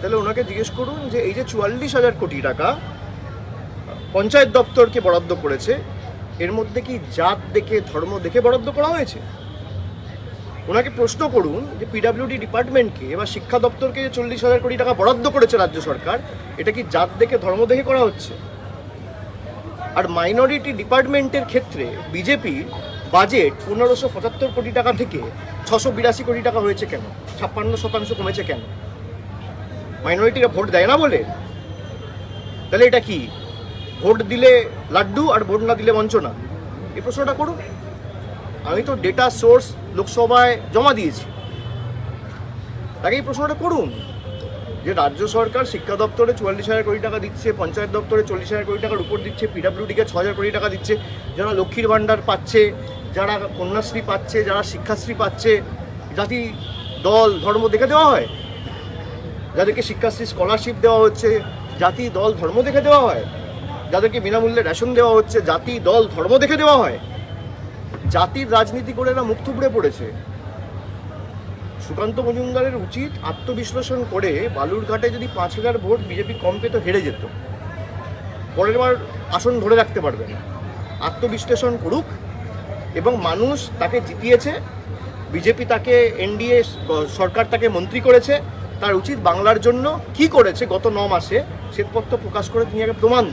তাহলে ওনাকে জিজ্ঞেস করুন যে এই যে চুয়াল্লিশ হাজার কোটি টাকা পঞ্চায়েত দপ্তরকে বরাদ্দ করেছে, এর মধ্যে কি জাত দেখে, ধর্ম দেখে বরাদ্দ করা হয়েছে? ওনাকে প্রশ্ন করুন যে পিডাব্লিউডি ডিপার্টমেন্টকে বা শিক্ষা দপ্তরকে যে চল্লিশ হাজার কোটি টাকা বরাদ্দ করেছে রাজ্য সরকার, এটা কি জাত দেখে, ধর্ম দেখে করা হচ্ছে? আর মাইনরিটি ডিপার্টমেন্টের ক্ষেত্রে বিজেপি বাজেট পনেরোশো পঁচাত্তর কোটি টাকা থেকে ছশো বিরাশি কোটি টাকা হয়েছে কেন? ছাপ্পান্ন শতাংশ কমেছে কেন? মাইনরিটিরা ভোট দেয় না বলে? তাহলে এটা কি? ভোট দিলে লাড্ডু আর ভোট না দিলে বঞ্চনা? এই প্রশ্নটা করুন। আমি তো ডেটা সোর্স লোকসভায় জমা দিয়েছি। তাকে এই প্রশ্নটা করুন। যে রাজ্য সরকার শিক্ষা দপ্তরে চুয়াল্লিশ হাজার কোটি টাকা দিচ্ছে, পঞ্চায়েত দপ্তরে চল্লিশ হাজার কোটি টাকার উপর দিচ্ছে পিডাব্লিউডিকে ছ হাজার কোটি টাকা দিচ্ছে, যারা লক্ষ্মীর ভাণ্ডার পাচ্ছে, যারা কন্যাশ্রী পাচ্ছে, যারা শিক্ষাশ্রী পাচ্ছে, জাতি, দল, ধর্ম দেখে দেওয়া হয়? যাদেরকে শিক্ষাশ্রী স্কলারশিপ দেওয়া হচ্ছে, জাতি, দল, ধর্ম দেখে দেওয়া হয়। যাদেরকে বিনামূল্যে রেশন দেওয়া হচ্ছে, জাতি, দল, ধর্ম দেখে দেওয়া হয়। জাতির রাজনীতি করে এরা মুখ থুবড়ে পড়েছে। সুকান্ত মজুমদারের উচিত আত্মবিশ্লেষণ করে বালুরঘাটে যদি পাঁচ হাজার ভোট বিজেপি কম পেত, হেরে যেত। পরের বার আসন ধরে রাখতে পারবে না। আত্মবিশ্লেষণ করুক এবং মানুষ তাকে জিতিয়েছে। বিজেপি তাকে, এনডিএ সরকার তাকে মন্ত্রী করেছে। তার উচিত বাংলার জন্য কি করেছে গত ন মাসে শ্বেতপত্র প্রকাশ করে তিনি আগে প্রমাণ